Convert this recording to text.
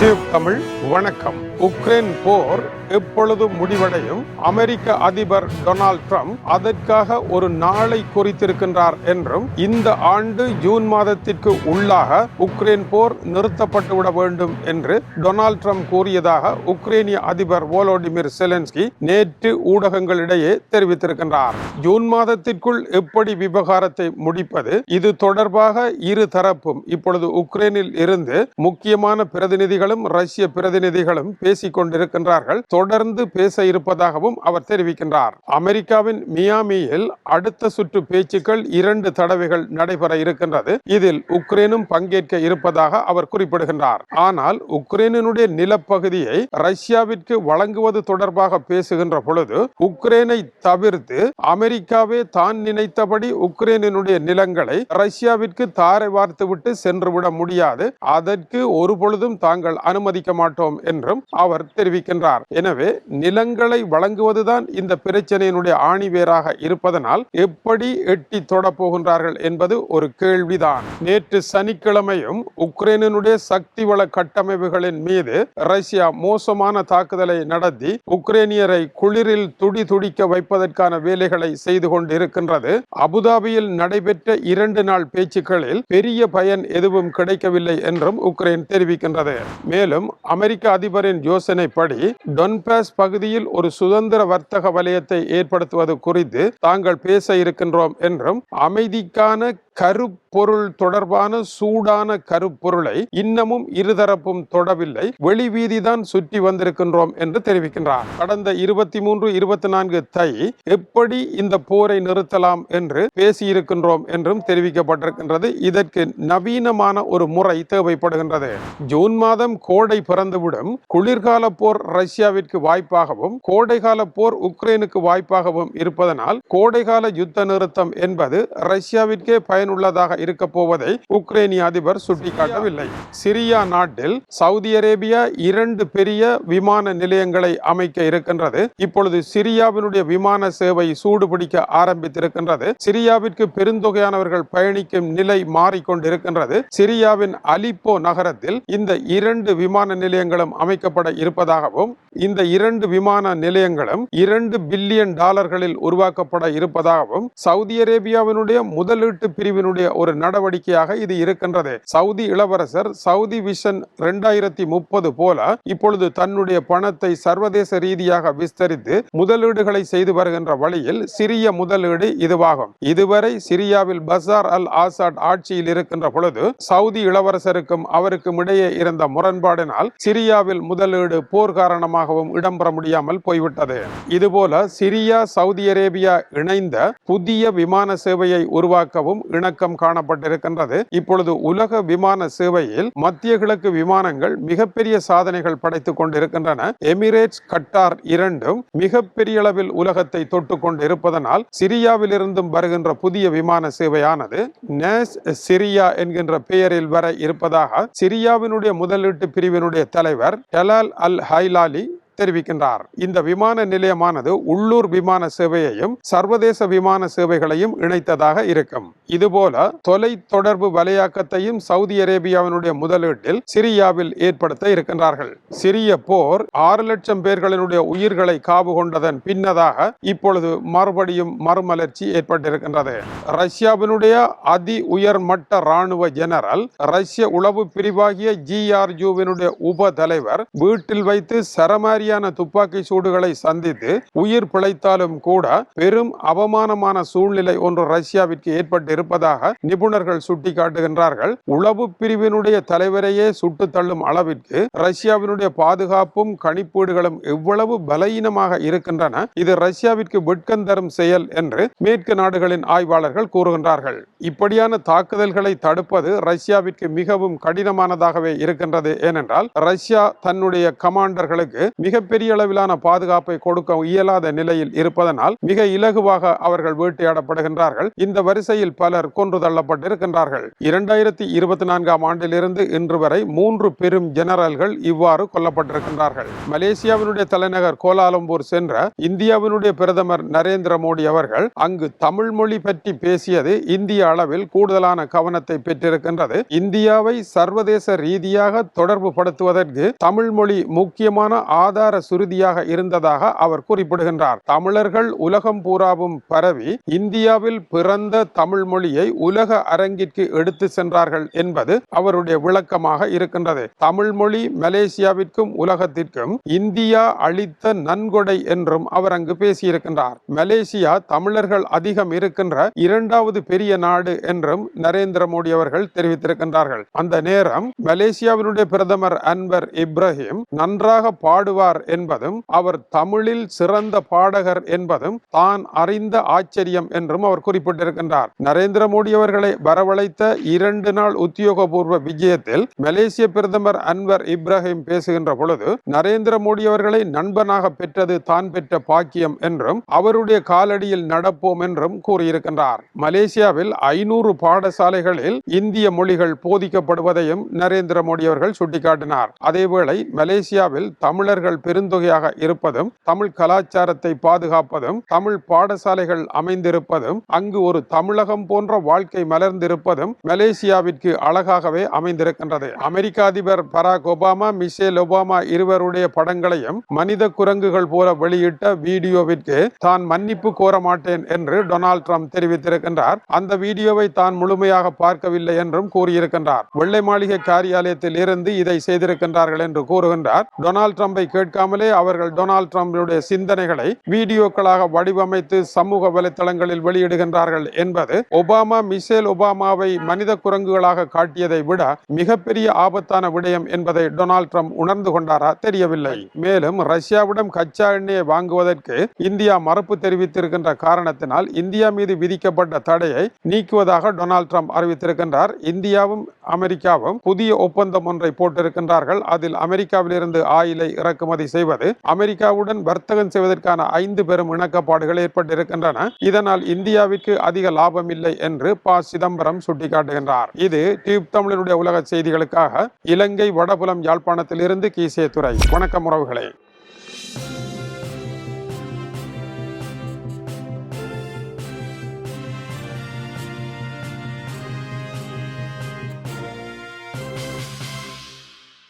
Tube Tamil வணக்கம். Ukraine போர் எப்பொழுது முடிவடையும். அமெரிக்க அதிபர் டொனால்ட் ட்ரம்ப் அதற்காக ஒரு நாளை குறித்திருக்கின்றார் என்றும் இந்த ஆண்டு ஜூன் மாதத்திற்கு உள்ளாக உக்ரைன் போர் நிறுத்தப்பட்டுவிட வேண்டும் என்று டொனால்ட் ட்ரம்ப் கூறியதாக உக்ரைனிய அதிபர் வோலோடிமிர் செலன்ஸ்கி நேற்று ஊடகங்களிடையே தெரிவித்திருக்கின்றார். ஜூன் மாதத்திற்குள் எப்படி விவகாரத்தை முடிப்பது? இது தொடர்பாக இரு தரப்பும் இப்பொழுது உக்ரைனில் இருந்து முக்கியமான பிரதிநிதிகளும் ரஷ்ய பிரதிநிதிகளும் பேசிக் கொண்டிருக்கின்றார்கள். தொடர்ந்து பேச இருப்பதாகவும் அவர் தெரிவிக்கின்றார். அமெரிக்காவின் மியாமியில் அடுத்த சுற்று பேச்சுக்கள் இரண்டு தடவைகள் நடைபெற இருக்கின்றது. இதில் உக்ரைனும் பங்கேற்க இருப்பதாக அவர் குறிப்பிடுகின்றார். ஆனால் உக்ரைனுடைய நிலப்பகுதியை ரஷ்யாவிற்கு வழங்குவது தொடர்பாக பேசுகின்ற பொழுது உக்ரைனை தவிர்த்து அமெரிக்காவே தான் நினைத்தபடி உக்ரைனுடைய நிலங்களை ரஷ்யாவிற்கு தாரை வார்த்துவிட்டு சென்றுவிட முடியாது. அதற்கு ஒரு பொழுதும் தாங்கள் அனுமதிக்க மாட்டோம் என்றும் அவர் தெரிவிக்கின்றார். எனவே நிலங்களை வழங்குவதுதான் இந்த பிரச்சனையினுடைய ஆணிவேராக இருப்பதனால் எப்படி எட்டி தொடப்போகின்றார்கள் என்பது ஒரு கேள்விதான். நேற்று சனிக்கிழமையும் உக்ரைனினுடைய சக்தி வள கட்டமைப்புகளின் மீது ரஷ்யா மோசமான தாக்குதலை நடத்தி உக்ரைனியரை குளிரில் துடி துடிக்க வைப்பதற்கான வேலைகளை செய்து கொண்டிருக்கின்றது. அபுதாபியில் நடைபெற்ற இரண்டு நாள் பேச்சுக்களில் பெரிய பயன் எதுவும் கிடைக்கவில்லை என்றும் உக்ரைன் தெரிவிக்கின்றது. மேலும் அமெரிக்க அதிபரின் யோசனைப்படி டொன்பாஸ் பகுதியில் ஒரு சுதந்திர வர்த்தக வலயத்தை ஏற்படுத்துவது குறித்து தாங்கள் பேச இருக்கின்றோம் என்றும் அமைதிக்கான கருப்பொருள் தொடர்பான சூடான கருப்பொருளை இன்னமும் இருதரப்பும் தொடவில்லை. வெளி வீதிதான் சுற்றி வந்திருக்கின்றோம் என்று தெரிவிக்கின்றார். கடந்த இருபத்தி மூன்று இருபத்தி நான்கு தை எப்படி இந்த போரை நிறுத்தலாம் என்று பேசியிருக்கின்றோம் என்றும் தெரிவிக்கப்பட்டிருக்கின்றது. இதற்கு நவீனமான ஒரு முறை தேவைப்படுகின்றது. ஜூன் மாதம் கோடை பிறந்துவிடும். குளிர்கால போர் ரஷ்யாவிற்கு வாய்ப்பாகவும் கோடைகால போர் உக்ரைனுக்கு வாய்ப்பாகவும் இருப்பதனால் கோடைகால யுத்த நிறுத்தம் என்பது ரஷ்யாவிற்கே பயன் பயனுள்ளதாக இருக்க போவதை உக்ரைனிய அதிபர் சுட்டிக்காட்டவில்லை. சிரியா நாட்டில் சவுதி அரேபியா இரண்டு பெரிய விமான நிலையங்களை அமைக்க இருக்கின்றது. இப்பொழுது சிரியாவினுடைய விமான சேவை சூடுபிடிக்க ஆரம்பித்திருக்கின்றது. சிரியாவிற்கு பெருந்தொகையானவர்கள் பயணிக்கும் நிலை மாறிக்கொண்டிருக்கின்றது. சிரியாவின் அலிப்போ நகரத்தில் இந்த இரண்டு விமான நிலையங்களும் அமைக்கப்பட இருப்பதாகவும் இந்த இரண்டு விமான நிலையங்களும் இரண்டு பில்லியன் டாலர்களில் உருவாக்கப்பட இருப்பதாகவும் சவுதி அரேபியாவினுடைய முதலீட்டு பிரிவு பிரிவினுடைய ஒரு நடவடிக்கையாக இது இருக்கின்றது. சவுதி இளவரசர் சவுதி விஷன் இரண்டாயிரத்தி முப்பது போல இப்பொழுது தன்னுடைய பணத்தை சர்வதேச ரீதியாக விஸ்தரித்து முதலீடுகளை செய்து வருகின்ற வழியில் சிறிய முதலீடு இதுவாகும். இதுவரை சிரியாவில் பசார் அல் ஆசாட் ஆட்சியில் இருக்கின்ற பொழுது சவுதி இளவரசருக்கும் அவருக்கும் இடையே இருந்த முரண்பாடினால் சிரியாவில் முதலீடு போர் காரணமாகவும் இடம்பெற முடியாமல் போய்விட்டது. இதுபோல சிரியா சவுதி அரேபியா இணைந்த புதிய விமான சேவையை உருவாக்கவும் இணக்கம் காணப்பட்டிருக்கின்றது. இப்பொழுது உலக விமான சேவையில் மத்திய கிழக்கு விமானங்கள் மிகப்பெரிய சாதனைகள் படைத்துக் கொண்டிருக்கின்றன. எமிரேட்ஸ் கட்டார் இரண்டும் மிகப்பெரிய அளவில் உலகத்தை தொட்டு கொண்டு இருப்பதனால் சிரியாவில் இருந்தும் வருகின்ற புதிய விமான சேவையானது நேஸ் சிரியா என்கின்ற பெயரில் வர இருப்பதாக சிரியாவினுடைய முதலீட்டு பிரிவினுடைய தலைவர் டலால் அல் ஹைலாலி தெரிவிக்கின்றார். இந்த விமான நிலையமானது உள்ளூர் விமான சேவையையும் சர்வதேச விமான சேவைகளையும் இணைத்ததாக இருக்கும். இதுபோல தொலை தொடர்பு வலையாக்கத்தையும் சவுதி அரேபியாவினுடைய முதலீட்டில் சிரியாவில் ஏற்படுத்த இருக்கின்றார்கள். சிரிய போர் ஆறு லட்சம் பேர்களினுடைய உயிர்களை காவு கொண்டதன் பின்னதாக இப்பொழுது மறுபடியும் மறுமலர்ச்சி ஏற்பட்டிருக்கின்றது. ரஷ்யாவினுடைய அதி உயர்மட்ட ராணுவ ஜெனரல் ரஷ்ய உளவு பிரிவாகிய ஜிஆர்யூவினுடைய உப தலைவர் வீட்டில் வைத்து சரமாரிய மாதிரியான துப்பாக்கி சூடுகளை சந்தித்து உயிர் பிழைத்தாலும் கூட பெரும் அவமானமான சூழ்நிலை ஒன்று ரஷ்யாவிற்கு ஏற்பட்டு இருப்பதாக நிபுணர்கள் சுட்டிக்காட்டுகின்றார்கள். உளவு பிரிவினுடைய தலைவரையே சுட்டு தள்ளும் அளவிற்கு ரஷ்யாவினுடைய பாதுகாப்பும் கணிப்பீடுகளும் எவ்வளவு பலவீனமாக இருக்கின்றன இது ரஷ்யாவிற்கு வெட்கம் தரும் செயல் என்று மேற்கு நாடுகளின் ஆய்வாளர்கள் கூறுகின்றார்கள். இப்படியான தாக்குதல்களை தடுப்பது ரஷ்யாவிற்கு மிகவும் கடினமானதாகவே இருக்கின்றது ஏனென்றால் ரஷ்யா தன்னுடைய கமாண்டர்களுக்கு மிக மிகப்பெரிய அளவிலான பாதுகாப்பை கொடுக்க இயலாத நிலையில் இருப்பதனால் மிக இலகுவாக அவர்கள் வேட்டையாடப்படுகின்றார்கள். இந்த வரிசையில் பலர் கொன்று தள்ளப்பட்டிருக்கின்றார்கள். இரண்டாயிரத்தி இருபத்தி நான்காம் ஆண்டிலிருந்து இன்று வரை மூன்று பெரும் ஜெனரல்கள் இவ்வாறு கொல்லப்பட்டிருக்கின்றார்கள். மலேசியாவினுடைய தலைநகர் கோலாலம்பூர் சென்ற இந்தியாவினுடைய பிரதமர் நரேந்திர மோடி அவர்கள் அங்கு தமிழ் மொழி பற்றி பேசியது இந்திய அளவில் கூடுதலான கவனத்தை பெற்றிருக்கின்றது. இந்தியாவை சர்வதேச ரீதியாக தொடர்பு படுத்துவதற்கு தமிழ் மொழி முக்கியமான ஆதார சுருதியாக இருந்ததாக அவர் குறிப்பிடுகின்றார். தமிழர்கள் உலகம் பூராவும் பரவி இந்தியாவில் பிறந்த தமிழ் மொழியை உலக அரங்கிற்கு எடுத்து சென்றார்கள் என்பது அவருடைய விளக்கமாக இருக்கின்றது. தமிழ் மொழி மலேசியாவிற்கும் உலகத்திற்கும் இந்தியா அளித்த நன்கொடை என்றும் அவர் அங்கு பேசியிருக்கின்றார். மலேசியா தமிழர்கள் அதிகம் இருக்கின்ற இரண்டாவது பெரிய நாடு என்றும் நரேந்திர மோடி அவர்கள் தெரிவித்திருக்கின்றார்கள். அந்த நேரம் மலேசியாவினுடைய பிரதமர் அன்பர் இப்ராஹிம் நன்றாக பாடுவார் என்பதும் அவர் தமிழில் சிறந்த பாடகர் என்பதும் தான் அறிந்த ஆச்சரியம் என்றும் அவர் குறிப்பிட்டிருக்கின்றார். நரேந்திர மோடி அவர்களை வரவழைத்த இரண்டு நாள் உத்தியோகபூர்வ விஜயத்தில் மலேசிய பிரதமர் அன்வர் இப்ராஹிம் பேசுகின்ற பொழுது நரேந்திர மோடி அவர்களை நண்பனாக பெற்றது தான் பெற்ற பாக்கியம் என்றும் அவருடைய காலடியில் நடப்போம் என்றும் கூறியிருக்கின்றார். மலேசியாவில் ஐநூறு பாடசாலைகளில் இந்திய மொழிகள் போதிக்கப்படுவதையும் நரேந்திர மோடி அவர்கள் சுட்டிக்காட்டினார். அதேவேளை மலேசியாவில் தமிழர்கள் பெருந்தொகையாக இருப்பதும் தமிழ் கலாச்சாரத்தை பாதுகாப்பதும் தமிழ் பாடசாலைகள் அமைந்திருப்பதும் அங்கு ஒரு தமிழகம் போன்ற வாழ்க்கை மலர்ந்திருப்பதும் மலேசியாவிற்கு அழகாகவே அமைந்திருக்கின்றது. அமெரிக்க அதிபர் பராக் ஒபாமா மிஷேல் ஒபாமா இருவருடைய படங்களையும் மனித குரங்குகள் போல வெளியிட்ட வீடியோவிற்கு தான் மன்னிப்பு கோர மாட்டேன் என்று டொனால்ட் ட்ரம்ப் தெரிவித்திருக்கின்றார். அந்த வீடியோவை தான் முழுமையாக பார்க்கவில்லை என்றும் கூறியிருக்கின்றார். வெள்ளை மாளிகை காரியாலயத்தில் இருந்து இதை செய்திருக்கின்றார்கள் என்று கூறுகின்றார். டொனால்ட் ட்ரம்பை கேட்காமலே அவர்கள் டொனால்ட் ட்ரம்பினுடைய சிந்தனைகளை வீடியோக்களாக வடிவமைத்து சமூக வலைதளங்களில் வெளியிடுகின்றார்கள் என்பது ஒபாமா மிசேல் ஒபாமாவை மனித குரங்குகளாக காட்டியதை விட மிகப்பெரிய ஆபத்தான விடயம் என்பதை டொனால்ட் ட்ரம்ப் உணர்ந்து கொண்டாரா தெரியவில்லை. மேலும் ரஷ்யாவிடம் கச்சா எண்ணெயை வாங்குவதற்கு இந்தியா மறுப்பு தெரிவித்திருக்கின்ற காரணத்தினால் இந்தியா மீது விதிக்கப்பட்ட தடையை நீக்குவதாக டொனால்ட் ட்ரம்ப் அறிவித்திருக்கின்றார். இந்தியாவும் அமெரிக்காவும் புதிய ஒப்பந்தம் ஒன்றை போட்டிருக்கின்றார்கள். அதில் அமெரிக்காவிலிருந்து ஆயிலை இறக்குமதி செய்வது அமெரிக்காவுடன் வர்த்தகம் செய்வதற்கான ஐந்து பெரும் இணக்கப்பாடுகள் ஏற்பட்டிருக்கின்றன. இதனால் இந்தியாவிற்கு அதிக லாபம் இல்லை என்று ப. சிதம்பரம் சுட்டிக்காட்டுகின்றார். இது டியூப் தமிழருடைய உலக செய்திகளுக்காக இலங்கை வடபுலம் யாழ்ப்பாணத்திலிருந்து கீசே துறை வணக்கம் உறவுகளே.